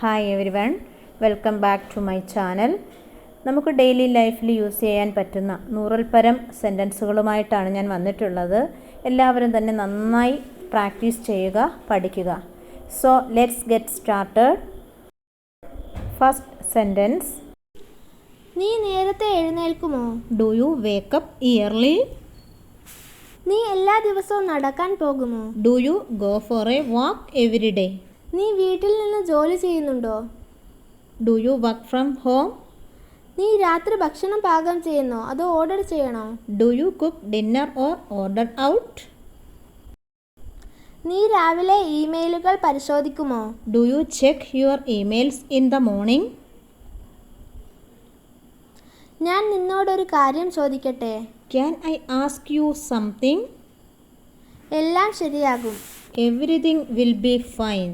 Hi everyone welcome back to my channel നമുക്ക് daily ലൈഫിൽ use ചെയ്യാൻ പറ്റുന്ന നൂറിൽ പരം സെന്റൻസുകളുമായിട്ടാണ് ഞാൻ വന്നിട്ടുള്ളത്. എല്ലാവരും തന്നെ നന്നായി പ്രാക്ടീസ് ചെയ്യുക പഠിക്കുക. So let's get started first sentence നീ നേരത്തെ എഴുന്നേൽക്കുമോ? Do you wake up early നീ എല്ലാ ദിവസവും നടക്കാൻ പോകുമോ? Do you go for a walk every day നീ വീട്ടിൽ നിന്ന് ജോലി ചെയ്യുന്നുണ്ടോ? Do you work from home നീ രാത്രി ഭക്ഷണം പാകം ചെയ്യുന്നോ? അതോ ഓർഡർ ചെയ്യണോ? Do you cook dinner or order out നീ രാവിലെ ഇമെയിലുകൾ പരിശോധിക്കുമോ? Do you check your emails in the morning ഞാൻ നിന്നോടൊരു കാര്യം ചോദിക്കട്ടെ? Can I ask you something എല്ലാം ശരിയാകും. എവറിഥിങ് വിൽ ബി ഫൈൻ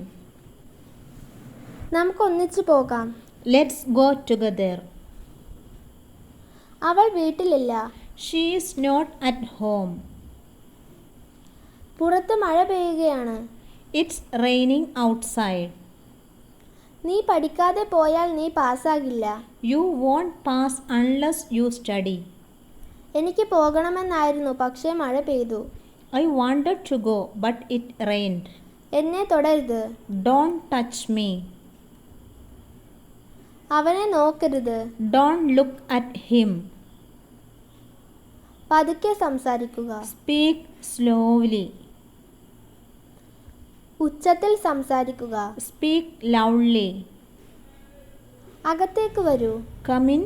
നമുക്ക് ഒന്നിച്ചു പോകാം. ലെറ്റ്സ് ഗോ ടുഗദർ അവൾ വീട്ടിലില്ല. She is not at home പുറത്ത് മഴ പെയ്യുകയാണ്. ഇറ്റ്സ് റെയിനിങ് ഔട്ട്സൈഡ് നീ പഠിക്കാതെ പോയാൽ നീ പാസ്സാകില്ല. You won't pass unless you study എനിക്ക് പോകണമെന്നായിരുന്നു പക്ഷേ മഴ പെയ്തു. I wanted to go but it rained എന്നെ തുടരുത്. ഡോണ്ട് ടച്ച് മീ അവനെ നോക്കരുത്. ഡോണ്ട് ലുക്ക് അറ്റ് ഹിം പതുക്കെ സംസാരിക്കുക. സ്പീക്ക് സ്ലോലി ഉച്ചത്തിൽ സംസാരിക്കുക. സ്പീക്ക് ലൗഡ്ലി അകത്തേക്ക് വരൂ. കമിൻ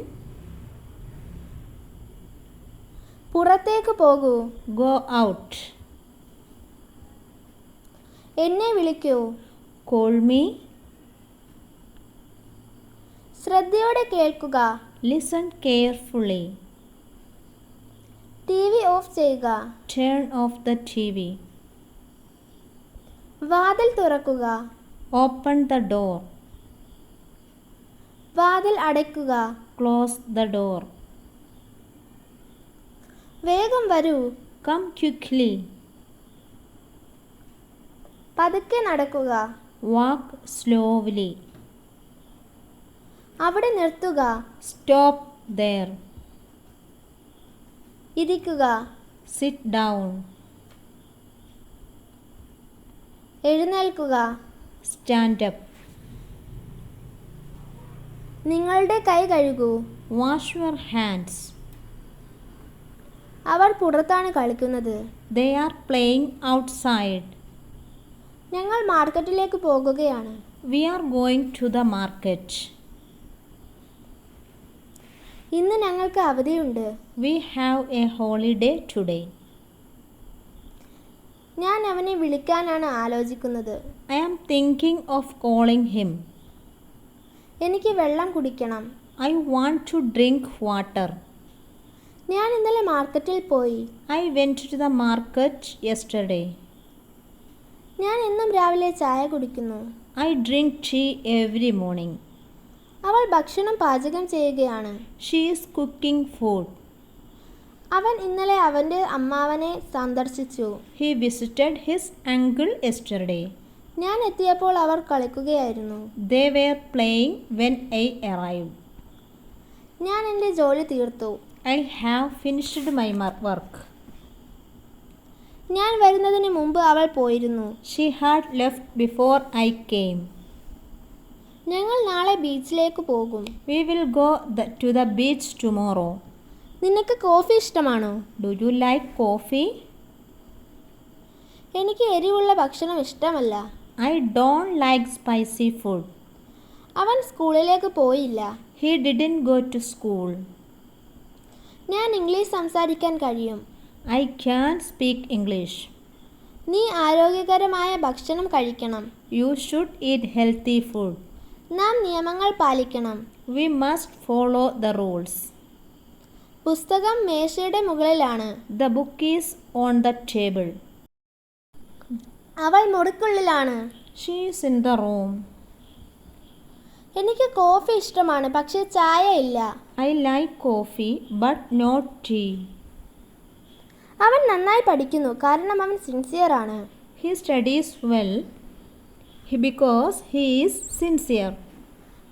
പുറത്തേക്ക് പോകൂ. ഗോ ഔട്ട് എന്നെ വിളിക്കൂ. Call മീ ശ്രദ്ധയോടെ കേൾക്കുക. Listen carefully T V off ചെയ്യുക. Turn off the T V വാതിൽ തുറക്കുക. ഓപ്പൺ ദ ഡോർ വാതിൽ അടയ്ക്കുക. ക്ലോസ് ദ ഡോർ വേഗം വരൂ. കം ക്യുക്ലി പതുക്കെ നടക്കുക. വാക്ക് സ്ലോവ്ലി അവിടെ നിർത്തുക. സ്റ്റോപ്പ് ദർ ഇരിക്കുക. സിറ്റ് ഡൗൺ എഴുന്നേൽക്കുക. സ്റ്റാൻഡ് അപ്പ് നിങ്ങളുടെ കൈ കഴുകൂ. വാഷ് യുവർ ഹാൻഡ്സ് അവർ പുറത്താണ് കളിക്കുന്നത്. ദേ ആർ പ്ലേയിങ് ഔട്ട്സൈഡ് ഞങ്ങൾ മാർക്കറ്റിലേക്ക് പോകുകയാണ്. We are going to the market ഇന്ന് ഞങ്ങൾക്ക് അവധിയുണ്ട്. We have a holiday today ഞാൻ അവനെ വിളിക്കാനാണ് ആലോചിക്കുന്നത്. I am thinking of calling him എനിക്ക് വെള്ളം കുടിക്കണം. I want to drink water ഞാൻ ഇന്നലെ മാർക്കറ്റിൽ പോയി. I went to the market yesterday ഞാൻ എന്നും രാവിലെ ചായ കുടിക്കുന്നു. I drink tea every morning അവൾ ഭക്ഷണം പാചകം ചെയ്യുകയാണ്. ഷീ ഈസ് കുക്കിംഗ് ഫുഡ് അവൻ ഇന്നലെ അവന്റെ അമ്മാവനെ സന്ദർശിച്ചു. He visited his uncle yesterday ഞാൻ എത്തിയപ്പോൾ അവർ കളിക്കുകയായിരുന്നു. They were playing when I arrive ഞാൻ എന്റെ ജോലി തീർത്തു. I have finished my work ഞാൻ വരുന്നതിന് മുമ്പ് അവൾ പോയിരുന്നു. She had left before I came ഞങ്ങൾ നാളെ ബീച്ചിലേക്ക് പോകും. We will go to the beach tomorrow നിനക്ക് കോഫി ഇഷ്ടമാണോ? ഡു യു ലൈക്ക് കോഫി എനിക്ക് എരിവുള്ള ഭക്ഷണം ഇഷ്ടമല്ല. I don't like spicy food അവൻ സ്കൂളിലേക്ക് പോയില്ല. He didn't go to school ഞാൻ ഇംഗ്ലീഷ് സംസാരിക്കാൻ കഴിയും. ഐ ക്യാൻ സ്പീക്ക് ഇംഗ്ലീഷ് നീ ആരോഗ്യകരമായ ഭക്ഷണം കഴിക്കണം. You should eat healthy food നാം നിയമങ്ങൾ പാലിക്കണം. We must follow the rules പുസ്തകം മേശയുടെ മുകളിലാണ്. The book is on the table അവൾ മുറിക്കുള്ളിലാണ്. ഷീസ് ഇൻ ദ റൂം എനിക്ക് കോഫി ഇഷ്ടമാണ് പക്ഷേ ചായ ഇല്ല. I like coffee but not tea അവൻ നന്നായി പഠിക്കുന്നു കാരണം അവൻ സിൻസിയർ ആണ്. He studies well. He- because he is sincere.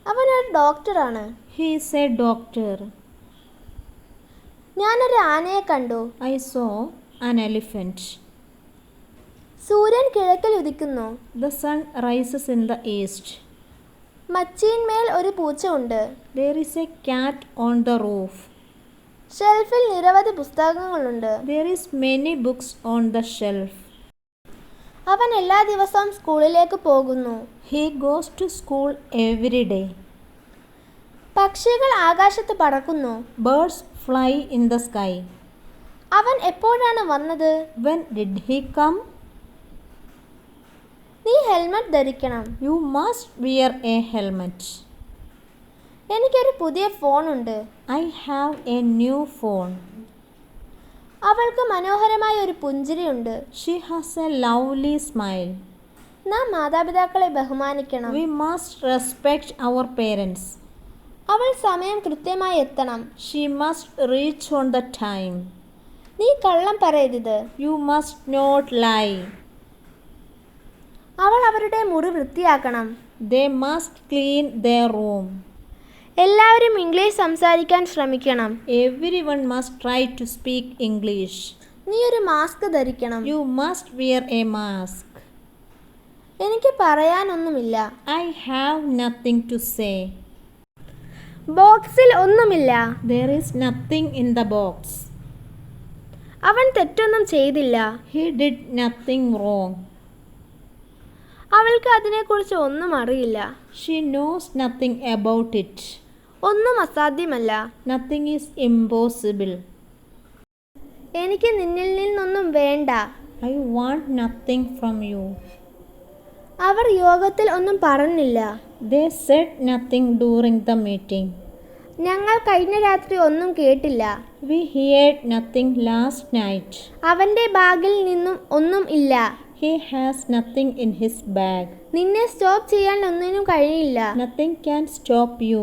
അവനൊരു ഡോക്ടറാണ് He is a doctor. ഞാനൊരു ആനയെ കണ്ടു I saw an elephant. സൂര്യൻ കിഴക്കിൽ ഉദിക്കുന്നു The sun rises in the east. മച്ചിന്മേൽ ഒരു പൂച്ച ഉണ്ട് There is a cat on the roof. ഷെൽഫിൽ നിരവധി പുസ്തകങ്ങളുണ്ട് There is many books on the shelf. അവൻ എല്ലാ ദിവസവും സ്കൂളിലേക്ക് പോകുന്നു He goes to school every day. പക്ഷികൾ ആകാശത്ത് പറക്കുന്നു Birds fly in the sky. അവൻ എപ്പോഴാണ് വന്നത് When did he come? നീ ഹെൽമറ്റ് ധരിക്കണം You must wear a helmet. എനിക്കൊരു പുതിയ ഫോണുണ്ട് I have a new phone. അവൾക്ക് മനോഹരമായ ഒരു പുഞ്ചിരിയുണ്ട് She has a lovely smile. നാം മാതാപിതാക്കളെ ബഹുമാനിക്കണം We must respect our parents. അവൾ സമയം കൃത്യമായി എത്തണം She must reach on the time. നീ കള്ളം പറയരുത് You must not lie. അവൾ അവരുടെ മുറി വൃത്തിയാക്കണം They must clean their room. എല്ലാവരും ഇംഗ്ലീഷ് സംസാരിക്കാൻ ശ്രമിക്കണം. Everyone must try to speak English നീ ഒരു മാസ്ക് ധരിക്കണം. You must wear a mask എനിക്ക് പറയാനൊന്നുമില്ല. I have nothing to say ബോക്സിൽ ഒന്നുമില്ല. There is nothing in the box അവൻ തെറ്റൊന്നും ചെയ്തില്ല. ഹി ഡിഡ് നത്തിങ് റോങ് അവൾക്ക് അതിനെക്കുറിച്ച് ഒന്നും അറിയില്ല. She knows nothing about it ഒന്നും അസാധ്യമല്ല Nothing is impossible. എനിക്ക് നിന്നിൽ നിന്നൊന്നും വേണ്ട I want nothing from you. അവർ യോഗത്തിൽ ഒന്നും പറഞ്ഞില്ല They said nothing during the meeting. ഞങ്ങൾ കഴിഞ്ഞ രാത്രി ഒന്നും കേട്ടില്ല We heard nothing last night. അവന്റെ ബാഗിൽ നിന്നും ഒന്നും ഇല്ല He has nothing in his bag. നിന്നെ സ്റ്റോപ്പ് ചെയ്യാൻ ഒന്നിനും കഴിയില്ല Nothing can stop you.